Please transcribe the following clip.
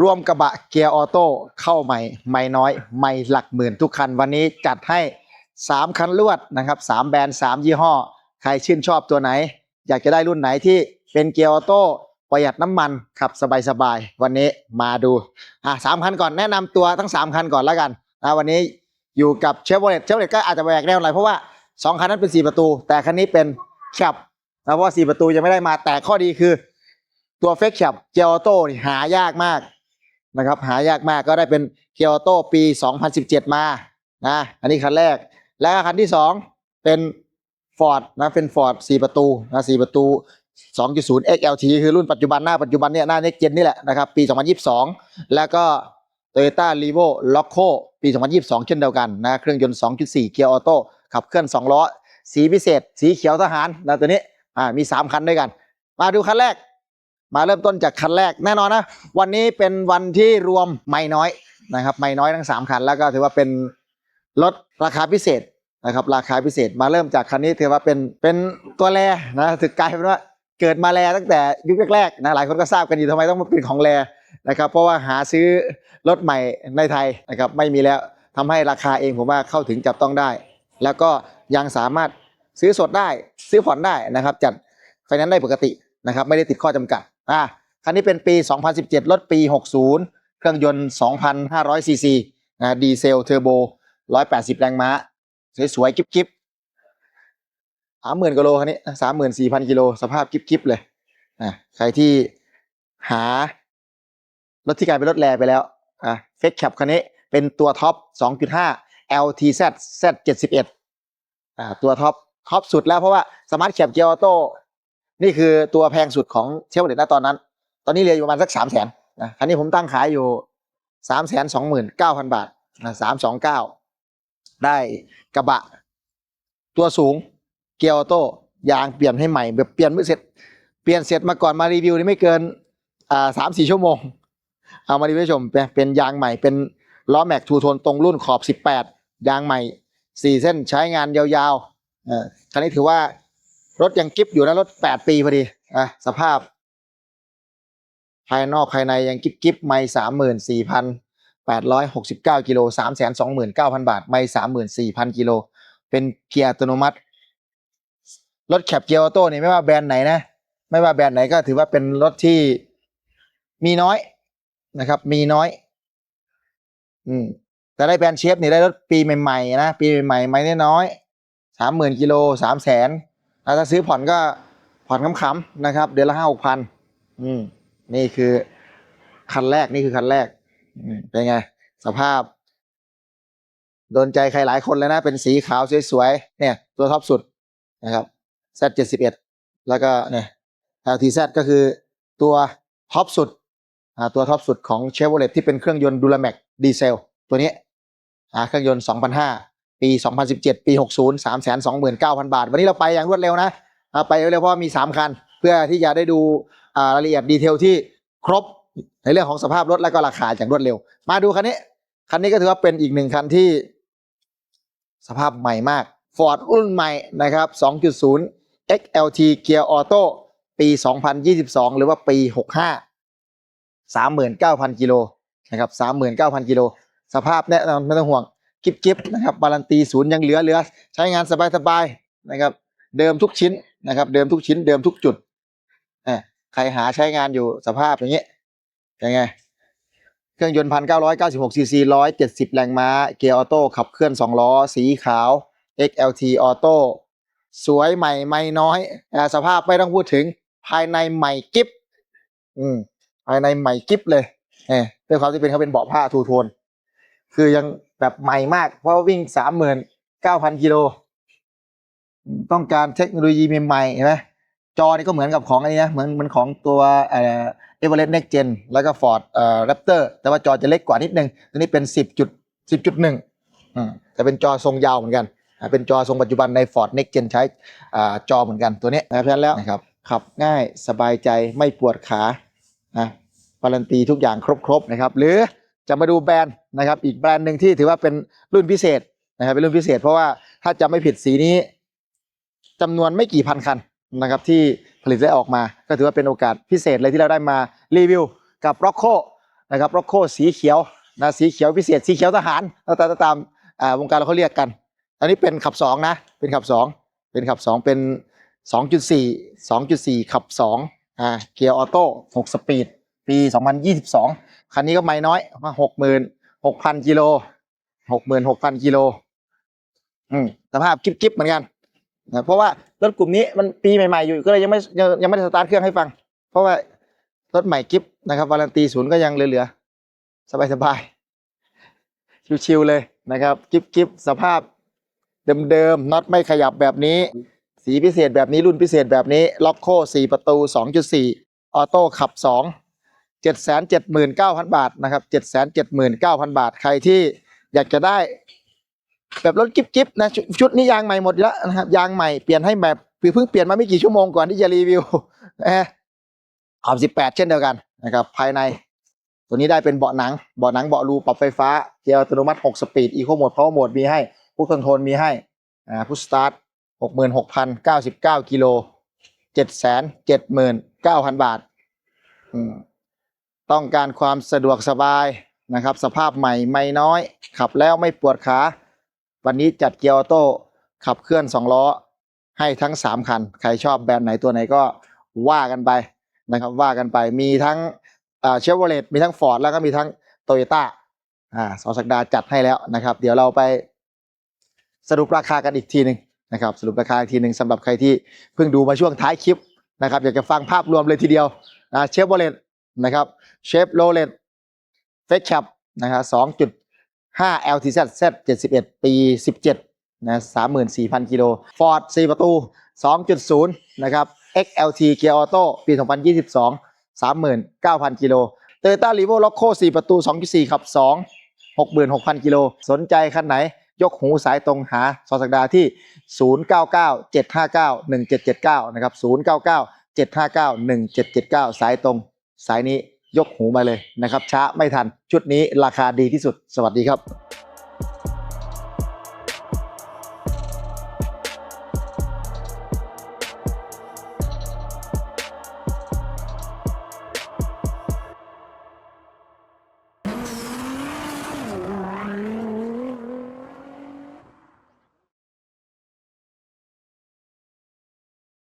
รวมกระบะเกียร์ออโต้เข้าใหม่ ไม่น้อย ไม่หลักหมื่นทุกคัน วันนี้จัดให้ 3 คันรวดนะครับ 3 แบรนด์ 3 ยี่ห้อ ใครชื่นชอบตัวไหน อยากจะได้รุ่นไหนที่เป็นเกียร์ออโต้ประหยัดน้ำมันขับสบายๆ วันนี้มาดูอะสามคันก่อนแนะนำตัวทั้ง 3 คันก่อนแล้วกันนะวันนี้อยู่กับเชฟโรเลตเชฟโรเลตก็อาจจะแบกแนวหน่อยเพราะว่า 2 คันนั้นเป็น 4 ประตู แต่คันนี้เป็นแคปนะเพราะว่า4ประตูยังไม่ได้มาแต่ข้อดีคือ ตัวเฟกแคปเกียร์ออโต้นี่หายากมาก นะครับหายากมากก็ได้เป็นเกียร์ออโต้ปี 2017 มานะอันนี้คันแรก แล้วคันที่ 2 เป็น Ford นะเป็น Ford 4 ประตูนะ4ประตู 2.0 XLT คือรุ่นปัจจุบันหน้าปัจจุบันเนี่ยหน้า Next Gen นี่แหละนะครับปี 2022 แล้วก็ Toyota r e v o Loco ปี 2022 เช่นเดียวกันนะเครื่องยนต์ 2.4 เกียร์ออโต้ขับเคลื่อน 2 ล้อ สีพิเศษ สีเขียวทหารนะตัวนี้อ่ามี 3 คันด้วยกัน มาดูคันแรก มาเริ่มต้นจากคันแรกแน่นอนนะ วันนี้เป็นวันที่รวมไม่น้อยนะครับ ไม่น้อยทั้ง 3 คัน แล้วก็ถือว่าเป็นรถราคาพิเศษนะครับ ราคาพิเศษมาเริ่มจากคันนี้ถือว่าเป็นเป็นตัวแรนะถึงกลายเป็นว่าเกิดมาแรตั้งแต่ยุคแรกๆนะหลายคนก็ทราบกันอยู่ทำไมต้องมาเป็นของแรนะครับ เพราะว่าหาซื้อรถใหม่ในไทยนะครับไม่มีแล้วทำให้ราคาเองผมว่าเข้าถึงจับต้องได้ แล้วก็ยังสามารถซื้อสดได้ซื้อผ่อนได้นะครับ จัดไฟแนนซ์ได้ปกติ นะครับไม่ได้ติดข้อจำกัดอ่าคันนี้เป็นปี 2017 รถปี 60 เครื่องยนต์ 2,500 ซีซีนะดีเซลเทอร์โบ 180 แรงม้า สวยๆกิ๊บๆสามหมื่นกิโลคันนี้สามหมื่นสี่พันกิโลสภาพกิ๊บๆเลยอะใครที่หารถที่กลายเป็นรถแรไปแล้วอะเฟกแคปคันนี้เป็นตัวท็อป 2.5 LTZ Z71 อ่าตัวท็อปท็อปสุดแล้วเพราะว่าสมาร์ทแคปเกียร์ออโต้ นี่คือตัวแพงสุดของเชฟโรเลตณตอนนั้น ตอนนี้เหลืออยู่ประมาณสักสามแสนนะคันนี้ผมตั้งขายอยู่สามแสนสองหมื่นเก้าพันบาทนะสามสองเก้าได้กระบะ ตัวสูงเกียร์ออโต้ยางเปลี่ยนให้ใหม่แบบเปลี่ยนไม่เสร็จ เปลี่ยนเสร็จมาก่อนมารีวิวนี่ไม่เกินอ่าสามสี่ชั่วโมง เอามารีวิวชมเป็นยางใหม่เป็นล้อแม็กทูโทนตรงรุ่นขอบสิบแปดยางใหม่สี่เส้นใช้งานยาวๆคันนี้ถือว่า รถยังกิฟอยู่นะรถแปดปีพอดีอะสภาพ ภายนอกภายในยังกิฟกิฟไม่สามหมื่นสี่พันแปดร้อยหกสิบเก้ากิโลสามแสนสองหมื่นเก้าพันบาท ไม่สามหมื่นสี่พันกิโล เป็นเกียร์อัตโนมัติ รถแคปเกียร์ออโต้เนี่ยไม่ว่าแบรนด์ไหนนะ ไม่ว่าแบรนด์ไหนก็ถือว่าเป็นรถที่มีน้อยนะครับ มีน้อย อืม แต่ได้แบรนด์เชฟเนี่ยได้รถปีใหม่ๆนะ ปีใหม่ๆไม่ได้น้อยสามหมื่นกิโลสามแสน ถ้าซื้อผ่อนก็ผ่อนค้ำๆนะครับ เดือนละห้าหกพันอืมนี่คือคันแรกนี่คือคันแรกเป็นไง สภาพ โดนใจใครหลายคนเลยนะ เป็นสีขาวสวยๆเนี่ย ตัวท็อปสุดนะครับ Z 7 1 แล้วก็เนี่ย LTZ ก็คือตัวท็อปสุดตัวท็อปสุดของ Chevrolet ที่เป็นเครื่องยนต์ Duramax ดีเซลตัวนี้เครื่องยนต์ 2005 ปี 2017 ปี 60 329,000 บาท วันนี้เราไปอย่างรวดเร็วนะไปเร็วเพราะว่ามี 3 คัน เพื่อที่จะได้ดูรายละเอียดดีเทลที่ครบในเรื่องของสภาพรถและก็ราคาอย่างรวดเร็ว มาดูคันนี้ คันนี้ก็ถือว่าเป็นอีกหนึ่งคันที่สภาพใหม่มาก Ford รุ่นใหม่นะครับ 2.0 XLT Gear Auto ปี 2022 หรือว่าปี 65 39,000 กิโลนะครับ 39,000 กิโล สภาพแน่นอนไม่ต้องห่วง กิบกิบนะครับบาลันตีศูนย์ยังเหลือเหลือ ใช้งานสบายๆนะครับ เดิมทุกชิ้นนะครับ เดิมทุกชิ้น เดิมทุกจุดอ่อใครหาใช้งานอยู่สภาพอย่างนี้ยังไง เครื่องยนต์พันเก้าร้อยเก้าสิบหกซีซีร้อยเจ็ดสิบแรงม้า เกียร์ออโต้ขับเคลื่อนสองล้อ สีขาว XLT ออโต้สวยใหม่ไม่น้อยสภาพไม่ต้องพูดถึง ภายในใหม่กิฟอืมภายในใหม่กิฟเลยเออด้วยความที่เป็นเขาเป็นเบาะผ้าทูโทน คือยัง แบบใหม่มาก เพราะว่าวิ่งสามหมื่นเก้าพันกิโล ต้องการเทคโนโลยีใหม่ๆเห็นไหมจอนี่ก็เหมือนกับของอันนี้นะเหมือนเหมือนของตัวเอ่อเอเวอเรสต์เน็กเจนแล้วก็ฟอร์ดเอ่อแรปเตอร์แต่ว่าจอจะเล็กกว่านิดนึง ตัวนี้เป็น 10จุด10จุดหนึ่งอืมแต่เป็นจอทรงยาวเหมือนกันอ่าเป็นจอทรงปัจจุบันใน Ford Next Gen ใช้อ่าจอเหมือนกันตัวนี้นะครับเพราะฉะนั้นแล้วนะครับขับง่ายสบายใจไม่ปวดขานะการันตีทุกอย่างครบๆนะครับ หรือ จะมาดูแบรนด์นะครับ อีกแบรนด์หนึ่งที่ถือว่าเป็นรุ่นพิเศษนะครับ เป็นรุ่นพิเศษ เพราะว่าถ้าจะไม่ผิดสีนี้จำนวนไม่กี่พันคันนะครับ ที่ผลิตได้ออกมา ก็ถือว่าเป็นโอกาสพิเศษเลยที่เราได้มารีวิวกับ r o c c o นะครับร็อกโคสีเขียวนะสีเขียวพิเศษสีเขียวทหารแล้วตามตามวงการเราเขาเรียกกัน อันนี้เป็นขับสองนะเป็นขับสองเป็นขับสองเป็นสองจุดสี่สองจุดสี่ขับสองอ่าเกียร์ออโต้หกสปีด ปีสองพันยี่สิบสองคันนี้ก็ไม่น้อยมาหกหมื่นหกพันกิโลหกหมื่นหกพันกิโลอืมสภาพกิ๊บๆเหมือนกันนะเพราะว่ารถกลุ่มนี้มันปีใหม่ๆอยู่ก็เลยยังไม่ยังยังไม่ได้สตาร์ทเครื่องให้ฟัง เพราะว่ารถใหม่กิ๊บนะครับวารันตีศูนย์ก็ยังเหลือๆสบายๆชิวๆเลยนะครับกิ๊บกิ๊บสภาพเดิมๆน็อตไม่ขยับแบบนี้ สีพิเศษแบบนี้รุ่นพิเศษแบบนี้ ล็อกโค4ประตู 2.4 ออโต้ขับ 2 779,000บาทนะครับ779,000บาท ใครที่อยากจะได้ แบบรถกิ๊บกิ๊บนะชชุดนี้ยางใหม่หมดแล้วนะครับยางใหม่เปลี่ยนให้แบบเพิ่งเปลี่ยนมาไม่กี่ชั่วโมงก่อนที่จะรีวิวนะฮะขอบ18เช่นเดียวกันนะครับ ภายในตัวนี้ได้เป็นเบาะหนังเบาะหนังเบาะรูปรับไฟฟ้าเกียร์อัตโนมัติ 6 สปีดอีโคโหมดพาวเวอร์โหมดมีให้พุทคอนโทรลมีให้อ่าพุทสตาร์ท66,099กิโล779,000 บาทอืม ต้องการความสะดวกสบายนะครับ สภาพใหม่ไม่น้อย ขับแล้วไม่ปวดขา วันนี้จัดเกียร์ออโต้ขับเคลื่อน 2 ล้อ ให้ทั้ง 3 คัน ใครชอบแบรนด์ไหนตัวไหนก็ว่ากันไปนะครับว่ากันไปมีทั้งเชฟโรเลตมีทั้งฟอร์ดแล้วก็มีทั้งโตโยต้าอ่าสองสักดาห์จัดให้แล้วนะครับ เดี๋ยวเราไปสรุปราคากันอีกทีหนึ่งนะครับสรุปราคาอีกทีหนึ่งสำหรับใครที่เพิ่งดูมาช่วงท้ายคลิปนะครับอยากจะฟังภาพรวมเลยทีเดียวนะเชฟโรเลต นะครับเชฟโรเลตเฟสแคปนะครับสองจุดห้า LTZ Z 71 ปี 17นะ34,000 กิโล Ford 4 ประตู 2.0 นะครับ XLT Gear Auto ปี 2022 39,000 กิโล Toyota r e v o Loco 4 ประตู 2.4 ขับ 2 66,000 กิโล สนใจคันไหน ยกหูสายตรงหาสอสักดาที่ 0997591779 นะครับ 0997591779 สายตรง สายนี้ยกหูมาเลยนะครับ ช้าไม่ทันชุดนี้ราคาดีที่สุด สวัสดีครับ